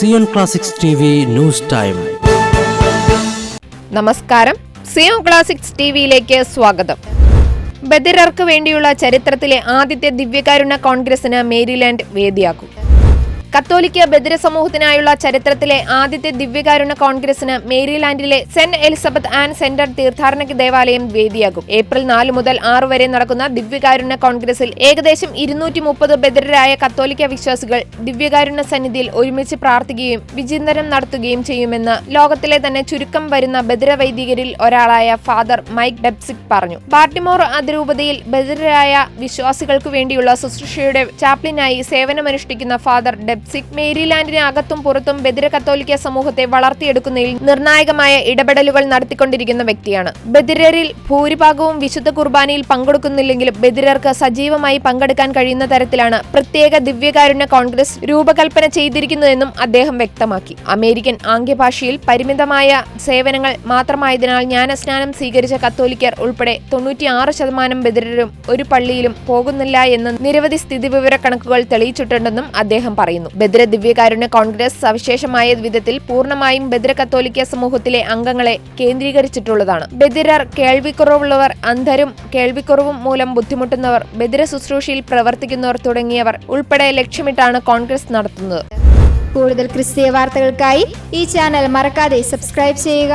Zion classics news time നമസ്കാരം. Zion classics ടിവിയിലേക്ക് സ്വാഗതം. ബദിരർക്ക് വേണ്ടിയുള്ള ചരിത്രത്തിലെ ആദ്യത്തെ ദിവ്യകാരുണ കോൺഗ്രസിന് മേരിലാൻഡ് വേദിയാക്കും. കത്തോലിക്ക ബദിര സമൂഹത്തിനായുള്ള ചരിത്രത്തിലെ ആദ്യത്തെ ദിവ്യകാരുണ്യ കോൺഗ്രസിന് മേരിലാൻഡിലെ സെന്റ് എലിസബത്ത് ആൻഡ് സെന്റർ തീർത്ഥാടന ദേവാലയം വേദിയാകും. ഏപ്രിൽ നാല് മുതൽ ആറ് വരെ നടക്കുന്ന ദിവ്യകാരുണ്യ കോൺഗ്രസിൽ ഏകദേശം ഇരുന്നൂറ്റി മുപ്പത് ബദിരരായ കത്തോലിക്ക വിശ്വാസികൾ ദിവ്യകാരുണ്യ സന്നിധിയിൽ ഒരുമിച്ച് പ്രാർത്ഥിക്കുകയും വിചിന്തനം നടത്തുകയും ചെയ്യുമെന്ന് ലോകത്തിലെ തന്നെ ചുരുക്കം വരുന്ന ബദിര വൈദികരിൽ ഒരാളായ ഫാദർ മൈക്ക് ഡെപ്സിക് പറഞ്ഞു. ബാർട്ടിമോർ അതിരൂപതയിൽ ബദിരരായ വിശ്വാസികൾക്ക് വേണ്ടിയുള്ള ശുശ്രൂഷയുടെ ചാപ്ലിനായി സേവനമനുഷ്ഠിക്കുന്ന ഫാദർ ഡെപ്സിക് മേരിലാൻഡിന് അകത്തും പുറത്തും ബദിര കത്തോലിക്ക സമൂഹത്തെ വളർത്തിയെടുക്കുന്നതിൽ നിർണായകമായ ഇടപെടലുകൾ നടത്തിക്കൊണ്ടിരിക്കുന്ന വ്യക്തിയാണ്. ബദിരരിൽ ഭൂരിഭാഗവും വിശുദ്ധ കുർബാനയിൽ പങ്കെടുക്കുന്നില്ലെങ്കിലും ബദിരർക്ക് സജീവമായി പങ്കെടുക്കാൻ കഴിയുന്ന തരത്തിലാണ് പ്രത്യേക ദിവ്യകാരുണ്യ കോൺഗ്രസ് രൂപകൽപ്പന ചെയ്തിരിക്കുന്നതെന്നും അദ്ദേഹം വ്യക്തമാക്കി. അമേരിക്കൻ ആംഗ്യഭാഷയിൽ പരിമിതമായ സേവനങ്ങൾ മാത്രമായതിനാൽ ജ്ഞാനസ്നാനം സ്വീകരിച്ച കത്തോലിക്കർ ഉൾപ്പെടെ തൊണ്ണൂറ്റിയാറ് ശതമാനം ബദിരരും ഒരു പള്ളിയിലും പോകുന്നില്ല എന്ന് നിരവധി സ്ഥിതിവിവര കണക്കുകൾ തെളിയിച്ചിട്ടുണ്ടെന്നും അദ്ദേഹം പറയുന്നു. ബദ്ര ദിവ്യകാരുണ്യ കോൺഗ്രസ് സവിശേഷമായ വിധത്തിൽ പൂർണമായും ബദ്ര കത്തോലിക്ക സമൂഹത്തിലെ അംഗങ്ങളെ കേന്ദ്രീകരിച്ചിട്ടുള്ളതാണ്. ബദിരർ കേൾവിക്കുറവുള്ളവർ അന്ധരും കേൾവിക്കുറവും മൂലം ബുദ്ധിമുട്ടുന്നവർ ബദിര ശുശ്രൂഷയിൽ പ്രവർത്തിക്കുന്നവർ തുടങ്ങിയവർ ഉൾപ്പെടെ ലക്ഷ്യമിട്ടാണ് കോൺഗ്രസ് നടത്തുന്നത്. കൂടുതൽ ക്രിസ്തീയ വാർത്തകൾക്കായി ഈ ചാനൽ മറക്കാതെ സബ്സ്ക്രൈബ് ചെയ്യുക.